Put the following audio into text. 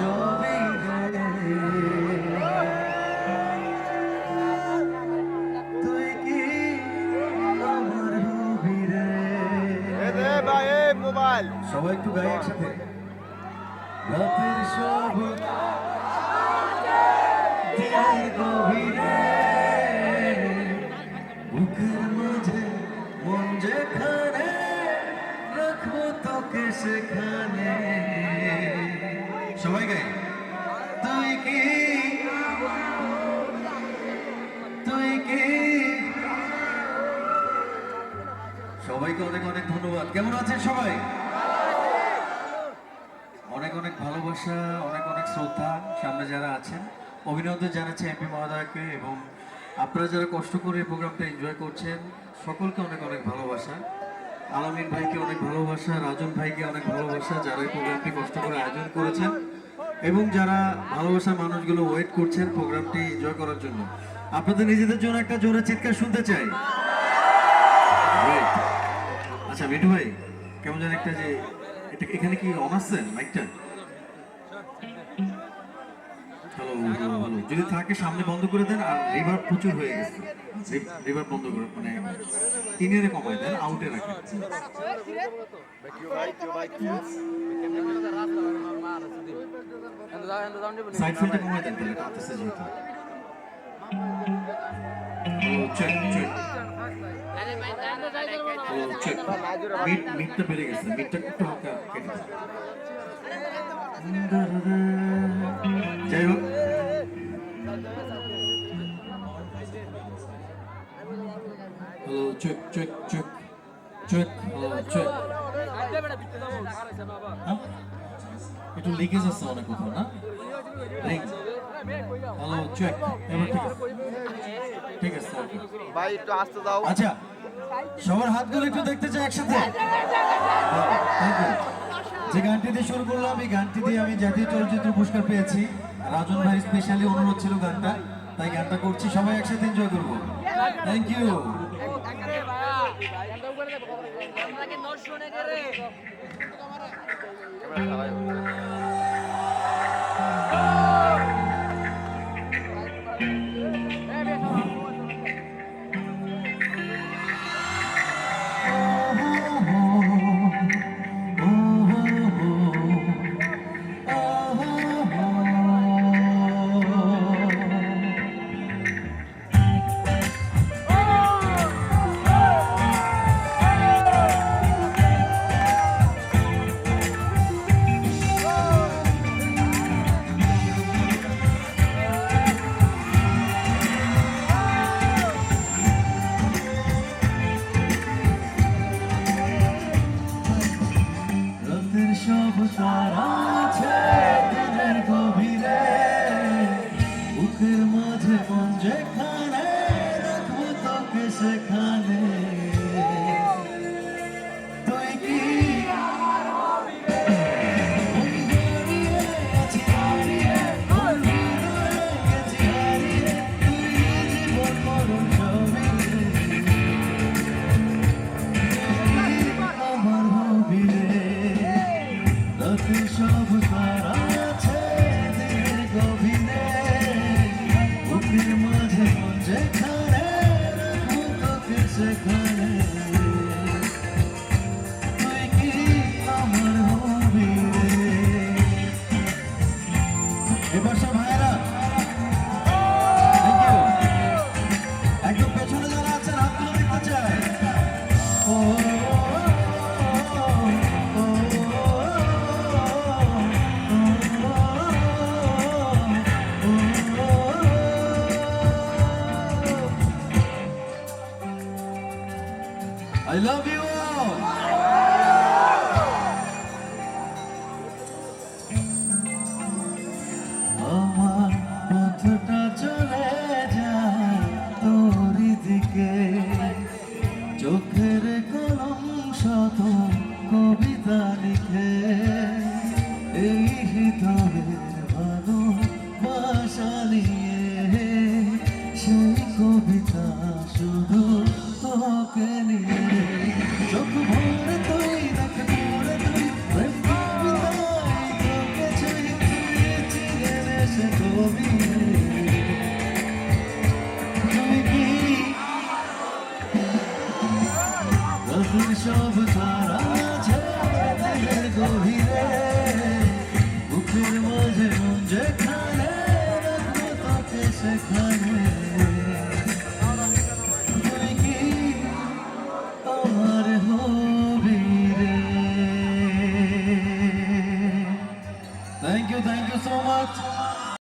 ছবি তুই কি আমার হবি মোবাইল সবাই একটু গাই একসাথে। রাতের সব বুকের মাঝে মন যেখানে, রাখব তোকে সেখানে। সবাই গাই তুই কি? তুই কি? সবাইকে অনেক অনেক ধন্যবাদ। কেমন আছেন সবাই? অনেক অনেক ভালোবাসা, অনেক অনেক শ্রদ্ধা সামনে যারা আছেন। অভিনন্দন জানাচ্ছি এমপি মহোদয়কে এবং আপনারা যারা কষ্ট করে এই প্রোগ্রামটা এনজয় করছেন, সকলকে অনেক অনেক ভালোবাসা। আলামিন ভাইকে অনেক ভালোবাসা, রাজন ভাইকে অনেক ভালোবাসা যারা এই প্রোগ্রামটি কষ্ট করে আয়োজন করেছেন। এবং যারা ভালোবাসা মানুষগুলো ওয়েট করছেন প্রোগ্রামটি এনজয় করার জন্য, আপনাদের নিজেদের জন্য একটা জোরে চিৎকার শুনতে চাই. আচ্ছা মিঠু ভাই, কেমন যেন একটা যে, এটা এখানে কি অন আসছে মাইকটা হ্যালো যদি থাকে, সামনে বন্ধ করে দেন, আর রিভার প্রচুর হয়ে গেছে। রিভার বন্ধ করে মানে ইনের কমায় দেন আউটে রাখেন। সাইড ফিল্ডটা কমায় দেন তাহলে কাঁপতেছে যেহেতু। মিটটা বেড়ে গেছে মিটটা একটু হালকা কেটে একটু লিকেজ আছে অনেক কোথাও না রিং হ্যালো চেক এবার ঠিক আছে ঠিক আছে ভাই একটু আসতে দাও। আচ্ছা সবার হাতগুলো একটু দেখতে চাই একসাথে। হ্যাঁ, you. যে গানটি দিয়ে শুরু করলাম এই গানটি দিয়ে আমি জাতীয় চলচ্চিত্র পুরস্কার পেয়েছি। রাজন ভাই স্পেশালি অনুরোধ ছিল গানটা তাই গানটা করছি। সবাই একসাথে এনজয় করব। থ্যাংক ইউ রাতের এবার সব ভাইয়েরা একদম পেছনে যারা আছেন হাতগুলো দেখতে চাই I love you কবিতা লিখে এই হৃদয়ে ভালো বাসা নিয়ে সেই কবিতা শুধু তোকে নিয়ে চোখ ভরে তুই দেখ, ভরে তুই, প্রেম কবিতায় তোকে ছুঁয়ে ছুঁয়ে চিরে সে কবি। দিলের গভীরে